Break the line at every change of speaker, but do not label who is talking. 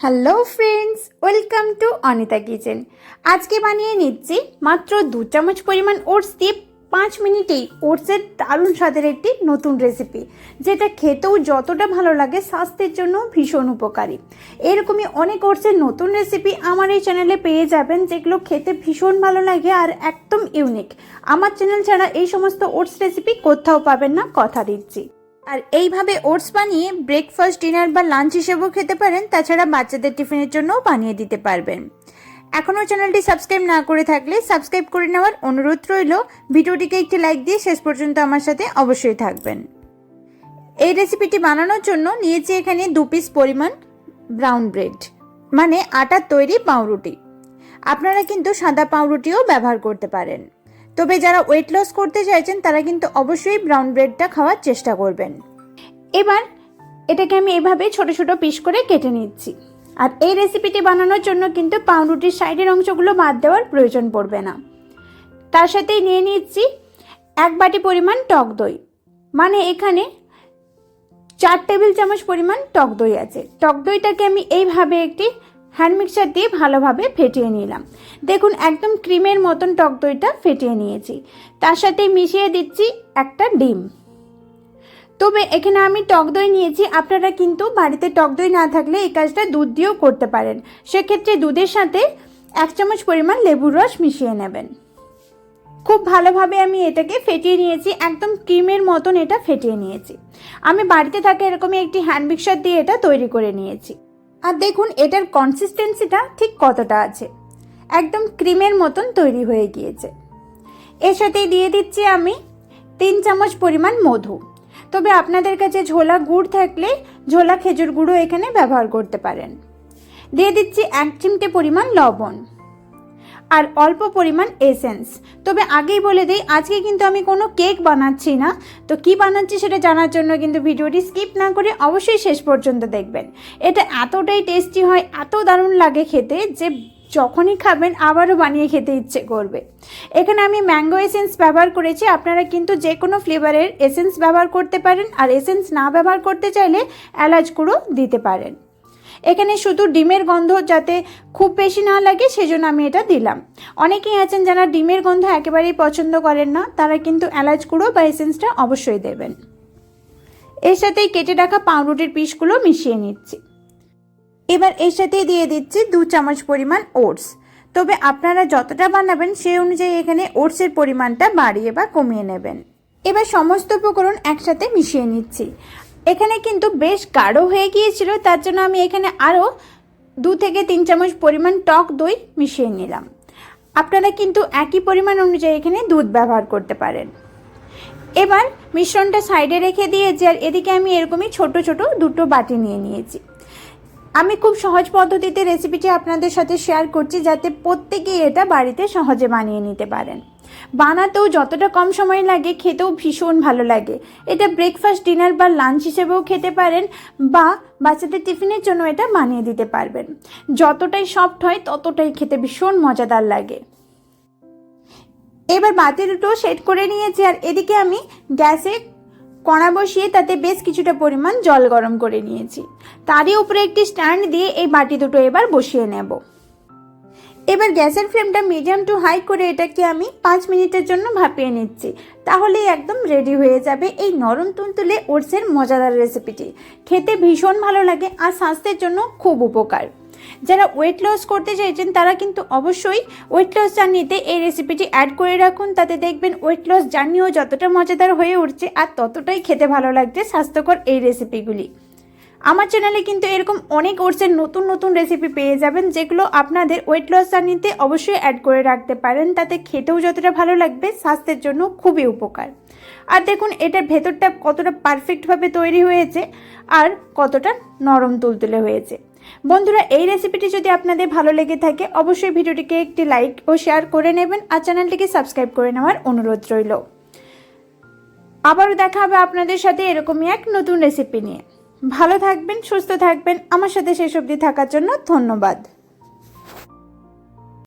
Hello friends welcome to Anita kitchen আজকে বানিয়ে নিচ্ছি মাত্র দু চামচ পরিমাণ ওটস দিয়ে পাঁচ মিনিটেই ওটসের দারুণ স্বাদের একটি নতুন রেসিপি যেটা খেতেও যতটা ভালো লাগে, স্বাস্থ্যের জন্য ভীষণ উপকারী। এরকমই অনেক ওটসের নতুন রেসিপি আমার এই চ্যানেলে পেয়ে যাবেন, যেগুলো খেতে ভীষণ ভালো লাগে আর একদম ইউনিক আমার চ্যানেল ছাড়া এই সমস্ত ওটস রেসিপি কোথাও পাবেন না, কথা দিচ্ছি। আর এইভাবে ওটস বানিয়ে ব্রেকফাস্ট ডিনার বা লাঞ্চ হিসেবেও খেতে পারেন, তাছাড়া বাচ্চাদের টিফিনের জন্যও বানিয়ে দিতে পারবেন। এখনও চ্যানেলটি সাবস্ক্রাইব না করে থাকলে সাবস্ক্রাইব করে নেওয়ার অনুরোধ রইল। ভিডিওটিকে একটি লাইক দিয়ে শেষ পর্যন্ত আমার সাথে অবশ্যই থাকবেন। এই রেসিপিটি বানানোর জন্য নিয়েছি এখানে দু পিস পরিমাণ ব্রাউন ব্রেড মানে আটার তৈরি পাউরুটি। আপনারা কিন্তু সাদা পাউরুটিও ব্যবহার করতে পারেন। তবে যারা ওয়েট লস করতে চাইছেন, তারা কিন্তু অবশ্যই ব্রাউন ব্রেডটা খাওয়ার চেষ্টা করবেন। এবার এটাকে আমি এভাবে ছোট ছোট পিস করে কেটে নিচ্ছি। আর এই রেসিপিটি বানানোর জন্য কিন্তু পাউরুটির সাইডের অংশগুলো বাদ দেওয়ার প্রয়োজন পড়বে না। তার সাথেই নিয়ে নিচ্ছি এক বাটি পরিমাণ টক দই। মানে এখানে চার টেবিল চামচ পরিমাণ টক দই আছে। টক দইটাকে আমি এইভাবে একটি হ্যান্ড মিক্সার দিয়ে ভালোভাবে ফেটিয়ে নিলাম। দেখুন, একদম ক্রিমের মতন টক দইটা ফেটিয়ে নিয়েছি। তার সাথে মিশিয়ে দিচ্ছি একটা ডিম। তবে এখানে আমি টক দই নিয়েছি। আপনারা কিন্তু বাড়িতে টক দই না থাকলে এই কাজটা দুধ দিয়েও করতে পারেন। সেক্ষেত্রে দুধের সাথে এক চামচ পরিমাণ লেবুর রস মিশিয়ে নেবেন। খুব ভালোভাবে আমি এটাকে ফেটিয়ে নিয়েছি। একদম ক্রিমের মতন এটা ফেটিয়ে নিয়েছি। আমি বাড়িতে থাকা এরকমই একটি হ্যান্ড মিক্সার দিয়ে এটা তৈরি করে নিয়েছি। আর দেখুন, এটার কনসিস্টেন্সিটা ঠিক কতটা আছে। একদম ক্রিমের মতন তৈরি হয়ে গিয়েছে। এর সাথেই দিয়ে দিচ্ছি আমি তিন চামচ পরিমাণ মধু। তবে আপনাদের কাছে ঝোলা গুড় থাকলে ঝোলা খেজুর গুঁড়ো এখানে ব্যবহার করতে পারেন। দিয়ে দিচ্ছি এক চিমটে পরিমাণ লবণ। আর অল্প পরিমাণ এসেন্স তবে আগেই বলে দিই, আজকে কিন্তু আমি কোনো কেক বানাচ্ছি না। তো কি বানাচ্ছি সেটা জানার জন্য কিন্তু ভিডিওটি স্কিপ না করে অবশ্যই শেষ পর্যন্ত দেখবেন। এটা এতটাই টেস্টি হয়, এত দারুণ লাগে খেতে যে যখনই খাবেন আবারও বানিয়ে খেতে ইচ্ছে করবে। এখানে আমি ম্যাঙ্গো এসেন্স ব্যবহার করেছি, আপনারা কিন্তু যে কোনো ফ্লেভারের এসেন্স ব্যবহার করতে পারেন আর এসেন্স না ব্যবহার করতে চাইলে এলাচ গুঁড়ো দিতে পারেন। এখানে শুধু ডিমের গন্ধ যাতে খুব বেশি না লাগে, সেজন্য আমি এটা দিলাম। অনেকেই আছেন যারা ডিমের গন্ধ একেবারেই পছন্দ করেন না, তারা কিন্তু এলাচ গুঁড়ো বা এসেন্সটা অবশ্যই দেবেন। এর সাথেই কেটে রাখা পাউরুটির পিসগুলো মিশিয়ে নিচ্ছি। এবার এর সাথেই দিয়ে দিচ্ছি দু চামচ পরিমাণ ওটস। তবে আপনারা যতটা বানাবেন, সেই অনুযায়ী এখানে ওটসের পরিমাণটা বাড়িয়ে বা কমিয়ে নেবেন। এবার সমস্ত উপকরণ একসাথে মিশিয়ে নিচ্ছি। এখানে কিন্তু বেশ গাঢ় হয়ে গিয়েছিল, তার জন্য আমি এখানে আরও দু থেকে তিন চামচ পরিমাণ টক দই মিশিয়ে নিলাম। আপনারা কিন্তু একই পরিমাণ অনুযায়ী এখানে দুধ ব্যবহার করতে পারেন। এবার মিশ্রণটা সাইডে রেখে দিয়েছি আর এদিকে আমি এরকমই ছোট ছোট দুটো বাটি নিয়ে নিয়েছি। আমি খুব সহজ পদ্ধতিতে রেসিপিটি আপনাদের সাথে শেয়ার করছি যাতে প্রত্যেকেই এটা বাড়িতে সহজে বানিয়ে নিতে পারেন। বানাতেও যতটা কম সময় লাগে, খেতেও ভীষণ ভালো লাগে। এটা ব্রেকফাস্ট ডিনার বা লাঞ্চ হিসেবেও খেতে পারেন বা বাচ্চাদের টিফিনের জন্য এটা বানিয়ে দিতে পারবেন। যতটাই সফট হয়, ততটাই খেতে ভীষণ মজাদার লাগে। এবার বাতি দুটো সেট করে নিয়েছি আর এদিকে আমি গ্যাসে কড়া বসিয়ে তাতে বেশ কিছুটা পরিমাণ জল গরম করে নিয়েছি। তারই উপরে একটি স্ট্যান্ড দিয়ে এই বাটি দুটো এবার বসিয়ে নেব। এবার গ্যাসের ফ্লেমটা মিডিয়াম টু হাই করে এটাকে আমি পাঁচ মিনিটের জন্য ভাপিয়ে নিচ্ছি। তাহলেই একদম রেডি হয়ে যাবে এই নরম তুলতুলে ওটসের মজাদার রেসিপিটি। খেতে ভীষণ ভালো লাগে আর স্বাস্থ্যের জন্য খুব উপকার। যারা ওয়েট লস করতে চাইছেন, তারা কিন্তু অবশ্যই ওয়েট লস জার্নিতে এই রেসিপিটি অ্যাড করে রাখুন। তাতে দেখবেন ওয়েট লস জার্নিও যতটা মজাদার হয়ে উঠছে আর ততটাই খেতে ভালো লাগছে স্বাস্থ্যকর এই রেসিপিগুলি আমার চ্যানেলে কিন্তু এরকম অনেক ওটসের নতুন নতুন রেসিপি পেয়ে যাবেন, যেগুলো আপনাদের ওয়েট লস জার্নিতে অবশ্যই অ্যাড করে রাখতে পারেন। তাতে খেতেও যতটা ভালো লাগবে, স্বাস্থ্যের জন্য খুবই উপকার। আর দেখুন, এটার ভেতরটা কতটা পারফেক্টভাবে তৈরি হয়েছে আর কতটা নরম তুলতুলে হয়েছে। বন্ধুরা, এই রেসিপিটি যদি আপনাদের ভালো লেগে থাকে, অবশ্যই ভিডিওটিকে একটি লাইক ও শেয়ার করে নেবেন আর চ্যানেলটিকে সাবস্ক্রাইব করে নেওয়ার অনুরোধ রইল। আবারও দেখা হবে আপনাদের সাথে এরকমই এক নতুন রেসিপি নিয়ে। ভালো থাকবেন সুস্থ থাকবেন। আমার সাথে শেষ অবধি থাকার জন্য ধন্যবাদ।